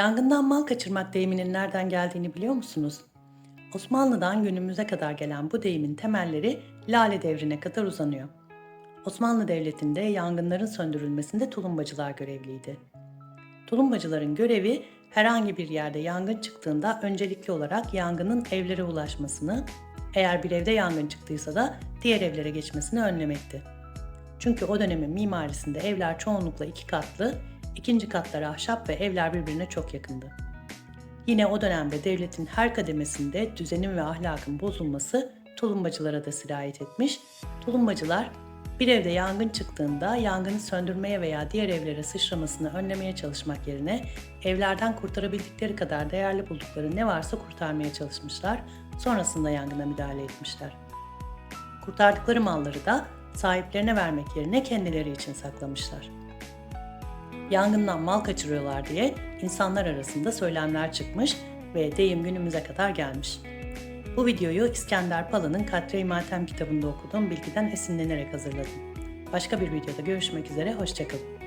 Yangından mal kaçırmak deyiminin nereden geldiğini biliyor musunuz? Osmanlı'dan günümüze kadar gelen bu deyimin temelleri Lale devrine kadar uzanıyor. Osmanlı Devleti'nde yangınların söndürülmesinde tulumbacılar görevliydi. Tulumbacıların görevi herhangi bir yerde yangın çıktığında öncelikli olarak yangının evlere ulaşmasını, eğer bir evde yangın çıktıysa da diğer evlere geçmesini önlemekti. Çünkü o dönemin mimarisinde evler çoğunlukla iki katlı, ikinci katları ahşap ve evler birbirine çok yakındı. Yine o dönemde devletin her kademesinde düzenin ve ahlakın bozulması tulumbacılara da sirayet etmiş. Tulumbacılar bir evde yangın çıktığında yangını söndürmeye veya diğer evlere sıçramasını önlemeye çalışmak yerine evlerden kurtarabildikleri kadar değerli buldukları ne varsa kurtarmaya çalışmışlar. Sonrasında yangına müdahale etmişler. Kurtardıkları malları da sahiplerine vermek yerine kendileri için saklamışlar. Yangından mal kaçırıyorlar diye insanlar arasında söylemler çıkmış ve deyim günümüze kadar gelmiş. Bu videoyu İskender Pala'nın Katre-i Matem kitabında okuduğum bilgiden esinlenerek hazırladım. Başka bir videoda görüşmek üzere, hoşçakalın.